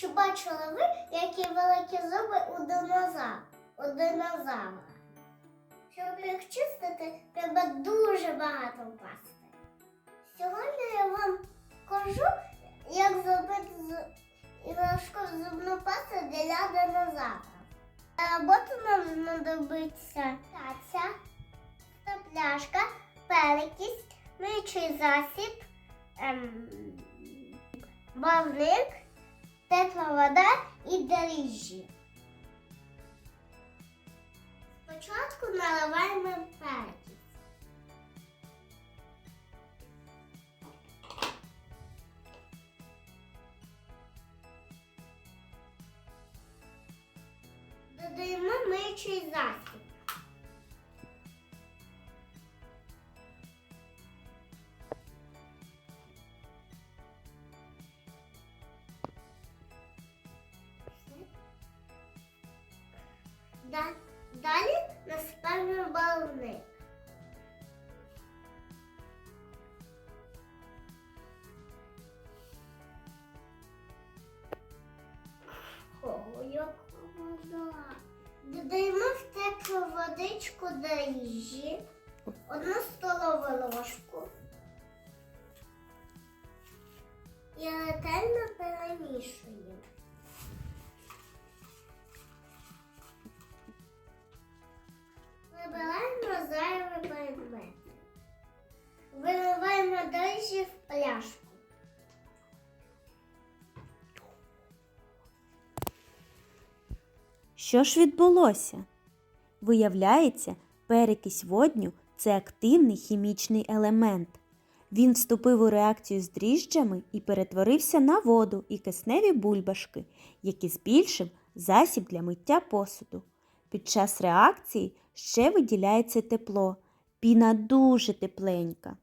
Чи бачили ви, які великі зуби у динозавра? У динозавра? Щоб їх чистити, треба дуже багато пасти. Сьогодні я вам кажу, як зробити з... іграшку зубну пасту для динозавра. Роботу нам знадобиться таця, стопляшка, перекість, миючий засіб, ем, бавник, тепла вода і дріжджі. Спочатку наливаємо перекість. Додаємо миючий засіб. Далі насипаємо балник. Як вода. Додаємо в теплу водичку дріжджі, одну столову ложку і ретельно перемішуємо. Виливаємо дріжджі в пляшку. Що ж відбулося? Виявляється, перекись водню це активний хімічний елемент. Він вступив у реакцію з дріжджами і перетворився на воду і кисневі бульбашки, які збільшив засіб для миття посуду. Під час реакції ще виділяється тепло. Піна дуже тепленька.